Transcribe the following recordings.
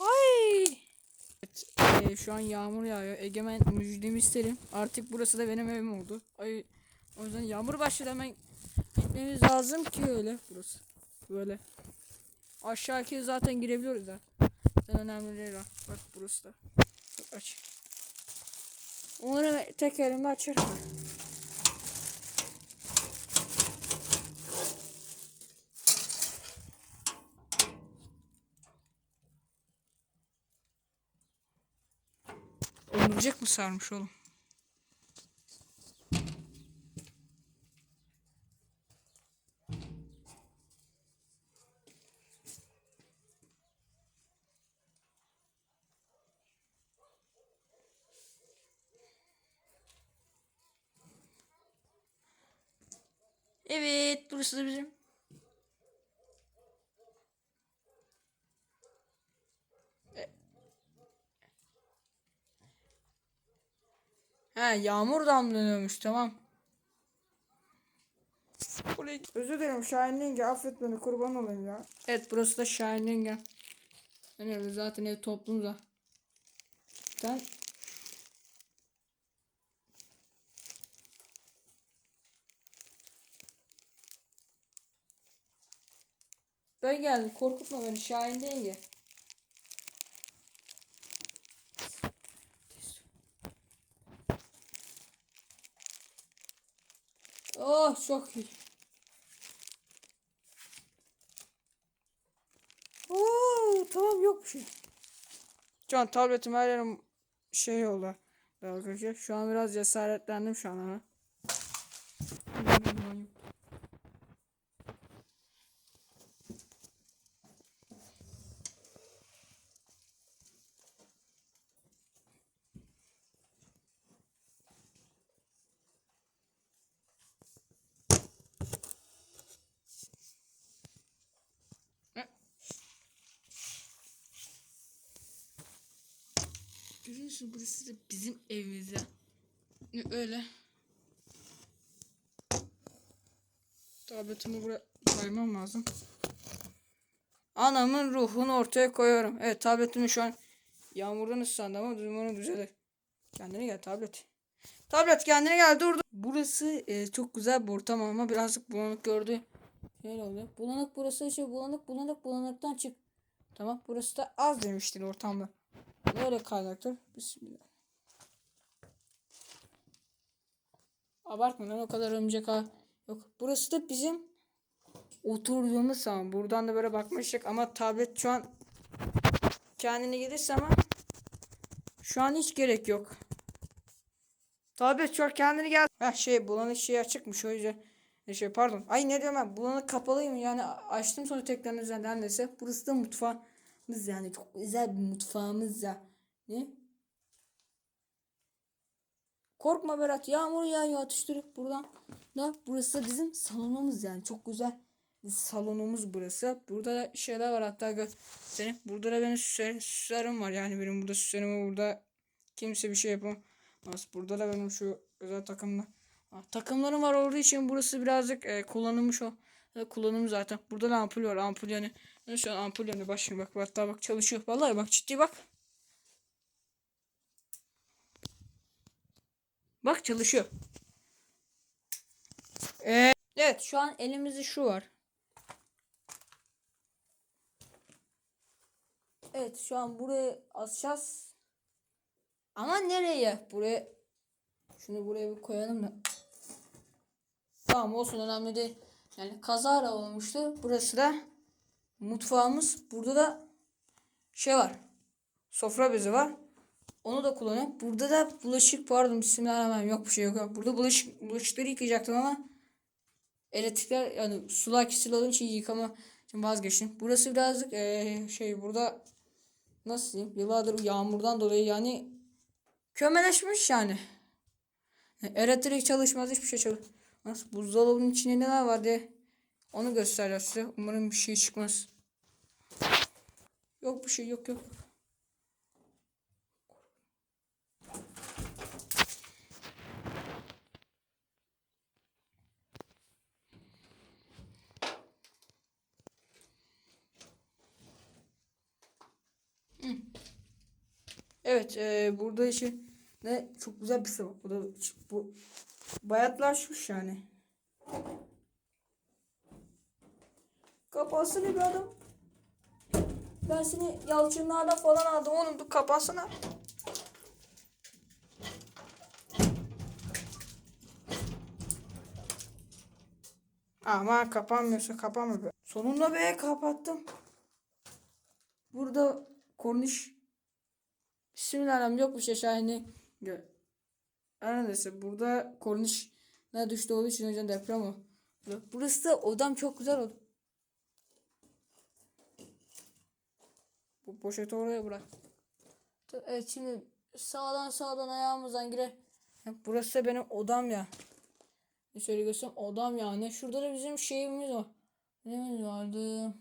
Ay. Evet, e, şu an yağmur yağıyor. Egemen müjdemi isterim. Artık burası da benim evim oldu. Ay, o yüzden yağmur başladı hemen gitmemiz lazım ki öyle burası. Böyle. Aşağıki zaten girebiliyoruz da. Zaten önemli değil. Bak burası da. Aç. Onları tek elimle açarım. Omurcak mı sarmış oğlum? Evet, burası da bizim. He, yağmur damlıyormuş tamam. Buraya... Özür dilerim Şahin yenge affet beni kurban olayım ya. Evet burası da Şahin yenge. Yani zaten ev toplumda. Ben Ben geldim korkutma beni Şahin yenge. Çok iyi. Oo, tamam yok bir şey. Şu an tabletim her yerim şey oldu. Arkadaşlar şu an biraz cesaretlendim şu an ama. Görüyorsun burası da bizim evimiz ya. Öyle. Tabletimi buraya koymam lazım. Anamın ruhunu ortaya koyuyorum. Evet tabletimi şu an yağmurdan ıslandı ama durumu düzelir. Kendine gel tablet. Tablet kendine gel dur dur. Burası e, çok güzel bir ortam ama birazcık bulanık gördü. Şöyle oluyor. Bulanık burası şey bulanık bulanık bulanıktan çık. Tamam burası da az demiştin ortamda. Böyle kaynaktır. Bismillah. Abartma lan o kadar örümcek ha. Yok. Burası da bizim oturduğumuz salon. Buradan da böyle bakmıştık ama tablet şu an kendine gelirse ama şu an hiç gerek yok. Tablet şu an kendine gel. Ha şey bulanık şey açıkmış o yüzden. Ne şey pardon. Ay ne diyorum ben bulanık kapalıyım yani açtım sonra tekrar üzerinden neyse. Burası da mutfağımız yani çok özel bir mutfağımız ya. Ne? Korkma Berat yağmur yağıyor atıştırıp buradan. Da burası bizim salonumuz yani çok güzel salonumuz burası. Burada da şeyler var hatta göstereyim. Burada da benim süslerim, süslerim var yani benim burada süslerim var. Burada kimse bir şey yapamaz. Burada da benim şu özel takımda. Takımlarım var olduğu için burası birazcık e, kullanılmış o. E, kullanım zaten. Burada da ampul var. Ampul yani. Şu an ampul yani. Bak bak. Hatta bak çalışıyor. Vallahi bak ciddi bak. Bak çalışıyor. Ee, evet şu an elimizde şu var. Evet şu an buraya asacağız. Ama nereye? Buraya şunu buraya bir koyalım da. Tamam olsun önemli değil. Yani kazara olmuştu. Burası da mutfağımız. Burada da şey var. Sofra bezi var. Onu da kullanıyorum. Burada da bulaşık pardon bismillahirrahmanirrahim yok bir şey yok. Burada bulaşık bulaşıkları yıkayacaktım ama elektrikler yani sular kesil olduğu için yıkama için vazgeçtim. Burası birazcık ee, şey burada nasıl diyeyim yıllardır yağmurdan dolayı yani kömeleşmiş yani. Elektrik çalışmaz hiçbir şey çalışmaz. Buzdolabının içinde neler var diye onu gösterler size. Umarım bir şey çıkmaz. Yok bir şey yok yok. Evet e, burada işte ne çok güzel bir şey. Bu da bu bayatlaşmış yani. Kapatsana bir adam. Ben seni yalçınlarda falan aldım oğlum dur kapatsana. Ama kapanmıyorsa kapanma be. Sonunda be kapattım. Burada korniş Bismillahirrahmanirrahim yok bir şey şahane. Gör. Her neyse burada korniş ne düştü olduğu için hocam deprem o. Burası da odam çok güzel oldu. Bu poşeti oraya bırak. Evet şimdi sağdan sağdan ayağımızdan gire. Burası da benim odam ya. Şöyle göstereyim odam yani. Şurada da bizim şeyimiz var. Neyimiz vardı?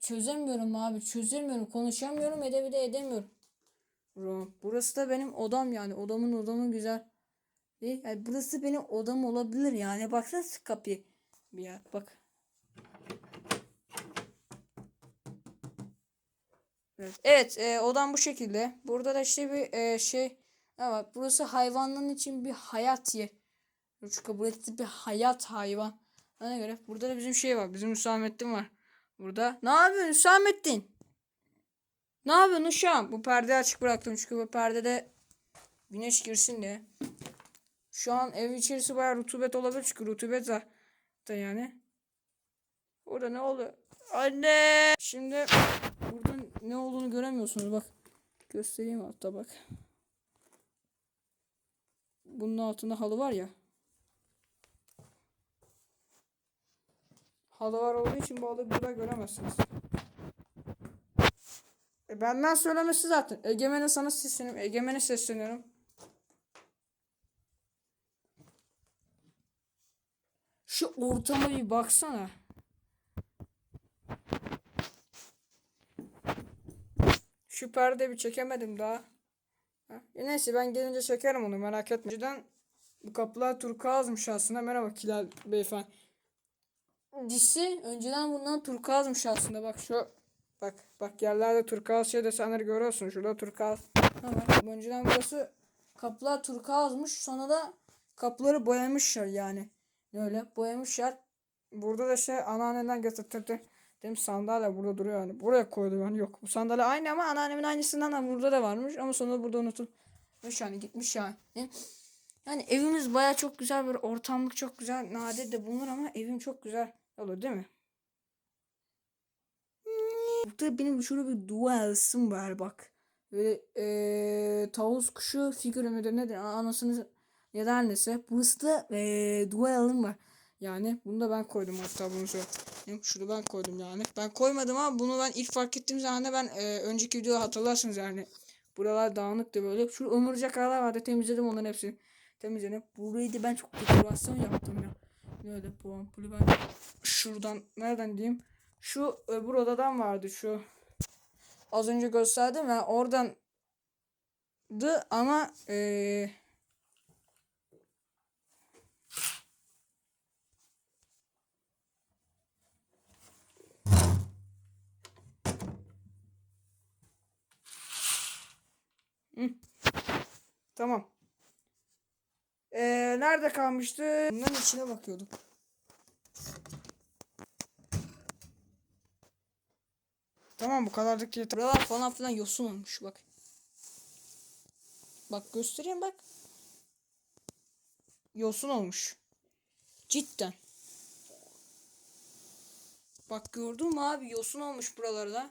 Çözemiyorum abi. Çözemiyorum. Konuşamıyorum. Edebi de edemiyorum. Burası da benim odam yani. Odamın odamın güzel. Değil. Yani burası benim odam olabilir yani. Baksana kapıyı. Bir ya bak. Evet, evet e, odam bu şekilde. Burada da işte bir e, şey. Evet, burası hayvanların için bir hayat yer. Çünkü burası bir hayat hayvan. Ona göre burada da bizim şey var. Bizim Hüsamettin var. Burada. Ne yapıyorsun Hüsamettin? Ne yapıyorsun uşağım? Bu perdeyi açık bıraktım çünkü bu perdede güneş girsin diye. Şu an ev içerisi bayağı rutubet olabilir çünkü rutubet da yani. Orada ne oluyor? Anne! Şimdi burada göremiyorsunuz bak. Göstereyim hatta bak. Bunun altında halı var ya. Halı var olduğu için bu halıyı burada göremezsiniz. E benden söylemesi zaten. Egemen'e sana sesleniyorum. Egemen'e sesleniyorum. Şu ortama bir baksana. Şu perde bir çekemedim daha. Ha? E neyse ben gelince çekerim onu merak etme. Önceden bu kapılar turkuazmış aslında. Merhaba Kilal beyefendi. Dişi önceden bundan turkuazmış aslında. Bak şu bak bak yerlerde turkuaz şey desenleri görüyorsun. Şurada turkuaz. Ha önceden burası kapılar turkuazmış. Sonra da kapıları boyamışlar yani. Öyle boyamışlar. Burada da şey anneanneden getirtirdi. Dedim sandalye burada duruyor yani. Buraya koydu yani yok. Bu sandalye aynı ama anneannemin aynısından da burada da varmış. Ama sonra burada unutulmuş yani gitmiş yani. Yani evimiz baya çok güzel böyle ortamlık çok güzel. Nadir de bulunur ama evim çok güzel olur değil mi? Burada benim şöyle bir dualsım var bak. Böyle ee, tavus kuşu figürü müdür nedir anasını ya da neyse. Burası da ee, dualım var. Yani bunu da ben koydum hatta bunu söyleyeyim. Şunu ben koydum yani. Ben koymadım ama bunu ben ilk fark ettiğim zaman ben e, önceki videoda hatırlarsınız yani. Buralar dağınıktı böyle. Şu ömürcek aralar vardı temizledim onların hepsini. Temizledim. Burayı da ben çok dekorasyon yaptım ya. Böyle bu ampulü ben şuradan nereden diyeyim. Şu öbür odadan vardı şu. Az önce gösterdim ya oradan dı ama eee Tamam. Ee, nerede kalmıştı? Bunların içine bakıyordum. Tamam bu kadarlık yeter. Buralar falan filan yosun olmuş bak. Bak göstereyim bak. Yosun olmuş. Cidden. Bak gördün mü abi yosun olmuş buralarda.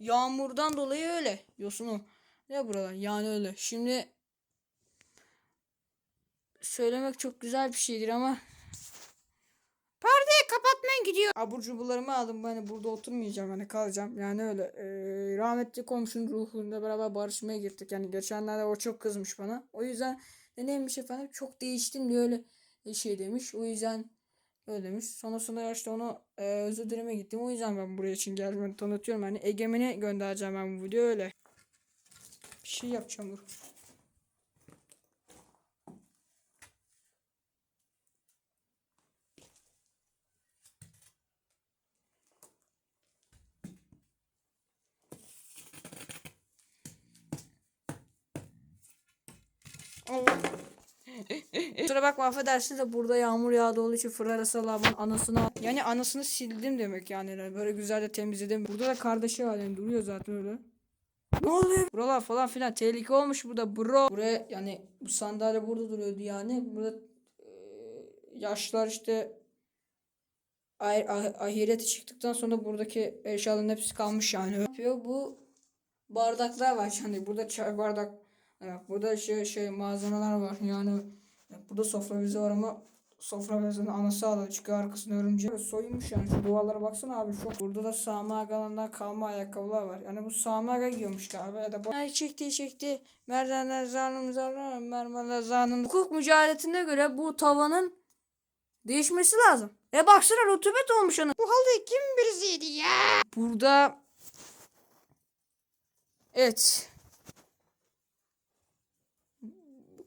Yağmurdan dolayı öyle. Yosun o. Ne buralar? Yani öyle. Şimdi söylemek çok güzel bir şeydir ama perdeyi kapatmaya gidiyor. Abur cuburlarımı aldım. Hani burada oturmayacağım. Hani kalacağım. Yani öyle. Ee, rahmetli komşunun ruhunda beraber barışmaya gittik. Yani geçenlerde o çok kızmış bana. O yüzden ne neymiş efendim çok değiştin diye öyle şey demiş. O yüzden öyle demiş. Sonrasında işte onu e, özür dileme gittim. O yüzden ben buraya için geldim. Tanıtıyorum. Hani Egemen'e göndereceğim ben bu video öyle. Bir şey yapacağım dur. Kusura bakma affedersiniz de burada yağmur yağdı olduğu için Ferrara Salam'ın anasını yani anasını sildim demek yani böyle güzel de temizledim. Burada da kardeşi var yani duruyor zaten öyle. Ne oluyor? Buralar falan filan tehlike olmuş burada bro. Buraya yani bu sandalye burada duruyordu yani. Burada e, yaşlar işte ah- ah- ahirete çıktıktan sonra buradaki eşyaların hepsi kalmış yani. Yapıyor bu bardaklar var yani burada çay bardak evet, burada şey şey malzemeler var yani burada sofra bezi var ama sofra bezinin anası ağladı çünkü arkasında örümcek soyulmuş yani şu duvarlara baksana abi çok burada da Sami Aga'dan kalma ayakkabılar var. Yani bu Sami Aga giyiyormuş galiba ya da bu Ay çekti çekti. Merdivenler zanım zanım mermerler zanım hukuk mücadeletine göre bu tavanın değişmesi lazım. E baksana rutubet olmuş ana. Bu halde kim birisiydi ya? Burada Evet.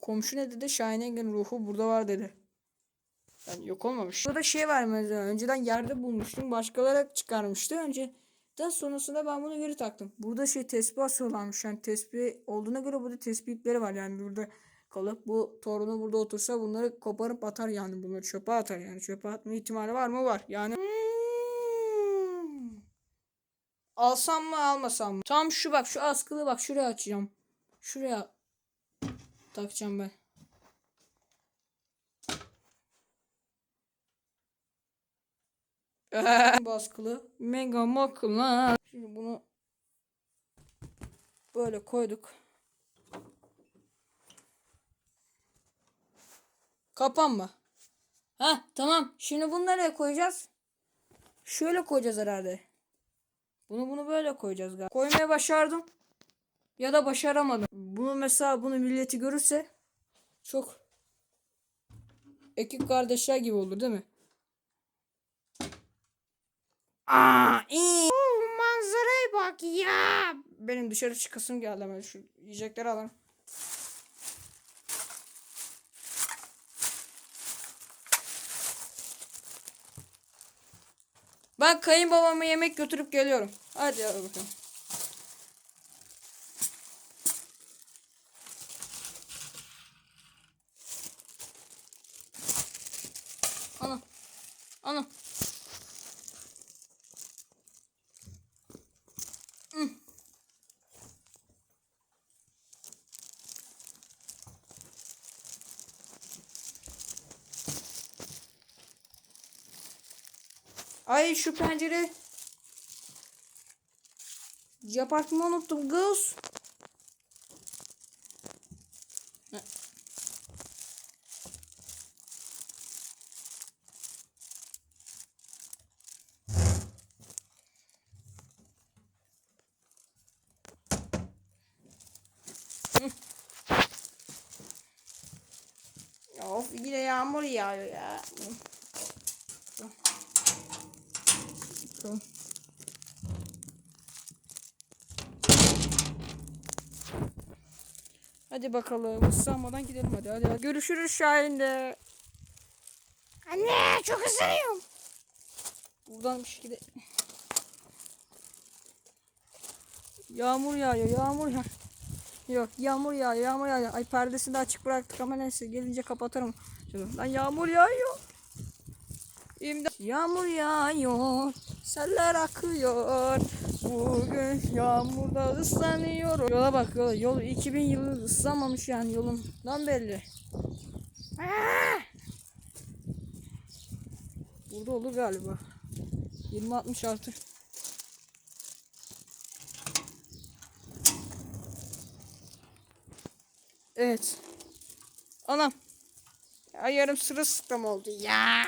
Komşu ne dedi? Şahin Engin ruhu burada var dedi. Yani yok olmamış. Burada şey var mesela. Önceden yerde bulmuştum. Başkaları çıkarmıştı. Önce daha sonrasında ben bunu geri taktım. Burada şey tespih asıyorlarmış. Yani tespih olduğuna göre burada tespih ipleri var. Yani burada kalıp bu torunu burada otursa bunları koparıp atar yani. Bunları çöpe atar yani. Çöpe atma ihtimali var mı? Var. Yani Hmm. Alsam mı almasam mı? Tam şu bak şu askılı bak şuraya açacağım. Şuraya takacağım ben. Bu askılı. Mega makula. Şimdi bunu böyle koyduk. Kapanma. Ha tamam. Şimdi bunu nereye koyacağız? Şöyle koyacağız herhalde. Bunu bunu böyle koyacağız galiba. Koymaya başardım. Ya da başaramadım. Bunu mesela bunu milleti görürse çok ekip kardeşler gibi olur değil mi? Aa, iyi. Oo, manzaraya bak ya. Benim dışarı çıkasım geldi hemen şu yiyecekleri alalım. Ben kayınbabama yemek götürüp geliyorum. Hadi ya bakalım. Ana. Ana. Ay şu pencere Yapartımı unuttum kız. Of yine yağmur yağıyor ya. Tamam. Hadi bakalım. Islanmadan gidelim hadi. Hadi, hadi. Görüşürüz Şahin'de. Anne çok ısınıyorum. Buradan bir şekilde. Yağmur yağıyor. Yağmur yağıyor. Yok yağmur yağıyor. Yağmur yağıyor. Ay perdesini de açık bıraktık ama neyse gelince kapatırım. Şunu. Lan yağmur yağıyor. İmdat. Yağmur yağıyor. Seller akıyor. Bugün yağmurda ıslanıyorum. Yola bak yola. Yol 2000 yılı ıslanmamış yani yolundan belli. Aa! Burada olur galiba. 2066. Evet. Anam. Ya yarım sırılsıklam oldu ya.